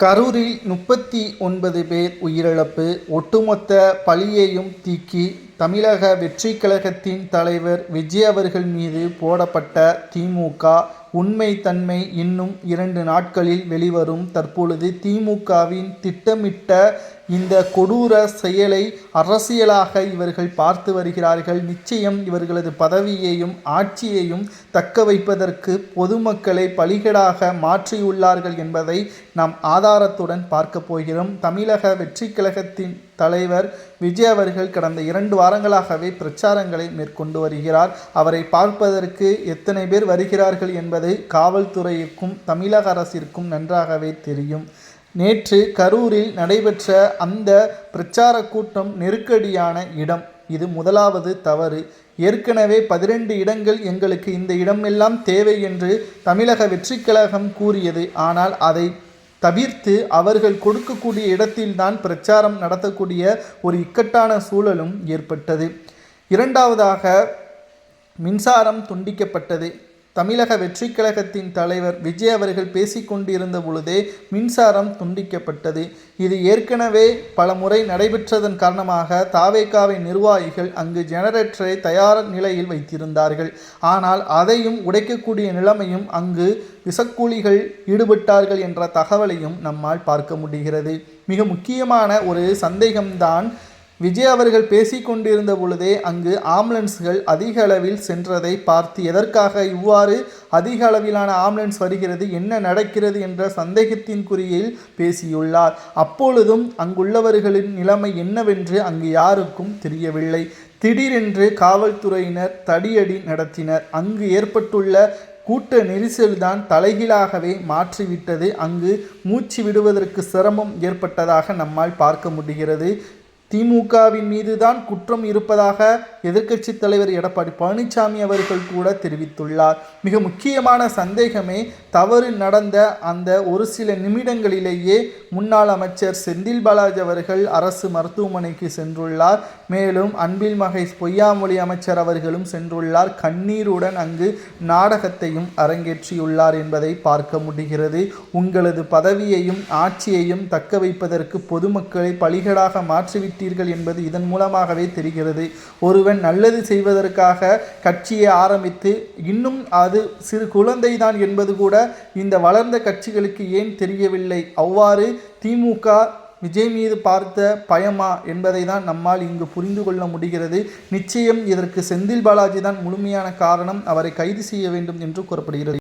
கரூரில் முப்பத்தி ஒன்பது பேர் உயிரிழப்பு ஒட்டுமொத்த பழியையும் தீக்கி தமிழக வெற்றி கழகத்தின் தலைவர் விஜய் அவர்கள் மீது போடப்பட்ட திமுக உண்மை தன்மை இன்னும் இரண்டு நாட்களில் வெளிவரும். தற்பொழுது திமுகவின் திட்டமிட்ட இந்த கொடூர செயலை அரசியலாக இவர்கள் பார்த்து வருகிறார்கள். நிச்சயம் இவர்களது பதவியையும் ஆட்சியையும் தக்க வைப்பதற்கு பொதுமக்களை பலிகடாக மாற்றியுள்ளார்கள் என்பதை நாம் ஆதாரத்துடன் பார்க்க போகிறோம். தமிழக வெற்றி கழகத்தின் தலைவர் விஜய் அவர்கள் கடந்த இரண்டு வாரங்களாகவே பிரச்சாரங்களை மேற்கொண்டு வருகிறார். அவரை பார்ப்பதற்கு எத்தனை பேர் வருகிறார்கள் என்பது காவல்துறைக்கும் தமிழக அரசிற்கும் நன்றாகவே தெரியும். நேற்று கரூரில் நடைபெற்ற அந்த பிரச்சார கூட்டம் நெருக்கடியான இடம். இது முதலாவது தவறு. ஏற்கனவே பதினெண்டு இடங்கள் எங்களுக்கு இந்த இடமெல்லாம் தேவை என்று தமிழக வெற்றிக் கழகம் கூறியது. ஆனால் அதை தவிர்த்து அவர்கள் கொடுக்கக்கூடிய இடத்தில்தான் பிரச்சாரம் நடத்தக்கூடிய ஒரு இக்கட்டான சூழலும் ஏற்பட்டது. இரண்டாவதாக மின்சாரம் துண்டிக்கப்பட்டது. தமிழக வெற்றிக் கழகத்தின் தலைவர் விஜய் அவர்கள் பேசிக்கொண்டிருந்த பொழுதே மின்சாரம் துண்டிக்கப்பட்டது. இது ஏற்கனவே பல முறை நடைபெற்றதன் காரணமாக தாவேக்காவின் நிர்வாகிகள் அங்கு ஜெனரேட்டரை தயார் நிலையில் வைத்திருந்தார்கள். ஆனால் அதையும் உடைக்கக்கூடிய நிலைமையும் அங்கு விசக்கூலிகள் ஈடுபட்டார்கள் என்ற தகவலையும் நம்மால் பார்க்க முடிகிறது. மிக முக்கியமான ஒரு சந்தேகம்தான் விஜய் அவர்கள் பேசிக்கொண்டிருந்த பொழுதே அங்கு ஆம்புலன்ஸ்கள் அதிக அளவில் சென்றதை பார்த்து எதற்காக இவ்வாறு அதிக அளவிலான ஆம்புலன்ஸ் வருகிறது என்ன நடக்கிறது என்ற சந்தேகத்தின் குறியில் பேசியுள்ளார். அப்பொழுதும் அங்குள்ளவர்களின் நிலைமை என்னவென்று அங்கு யாருக்கும் தெரியவில்லை. திடீரென்று காவல்துறையினர் தடியடி நடத்தினர். அங்கு ஏற்பட்டுள்ள கூட்ட நெரிசல்தான் தலைகீழாகவே மாற்றிவிட்டது. அங்கு மூச்சு விடுவதற்கு சிரமம் ஏற்பட்டதாக நம்மால் பார்க்க முடிகிறது. திமுகவின் மீதுதான் குற்றம் இருப்பதாக எதிர்க்கட்சித் தலைவர் எடப்பாடி பழனிசாமி அவர்கள் கூட தெரிவித்துள்ளார். மிக முக்கியமான சந்தேகமே தவறு நடந்த அந்த ஒரு சில நிமிடங்களிலேயே முன்னாள் அமைச்சர் செந்தில் பாலாஜி அவர்கள் அரசு மருத்துவமனைக்கு சென்றுள்ளார். மேலும் அன்பில் மகேஷ் பொய்யாமொழி அமைச்சர் அவர்களும் சென்றுள்ளார். கண்ணீருடன் அங்கு நாடகத்தையும் அரங்கேற்றியுள்ளார் என்பதை பார்க்க முடிகிறது. உங்களது பதவியையும் ஆட்சியையும் தக்க வைப்பதற்கு பொதுமக்களை பலிகடாக மாற்றிவிட்டு விட்டீர்கள் என்பது இதன் மூலமாகவே தெரிகிறது. ஒருவன் நல்லது செய்வதற்காக கட்சியை ஆரம்பித்து இன்னும் அது சிறு குழந்தைதான் என்பது கூட இந்த வளர்ந்த கட்சிகளுக்கு ஏன் தெரியவில்லை? அவ்வாறு திமுக விஜய் மீது பார்த்த பயமா என்பதை தான் நம்மால் இங்கு புரிந்து கொள்ள முடிகிறது. நிச்சயம் இதற்கு செந்தில் பாலாஜி தான் முழுமையான காரணம். அவரை கைது செய்ய வேண்டும் என்று கூறப்படுகிறது.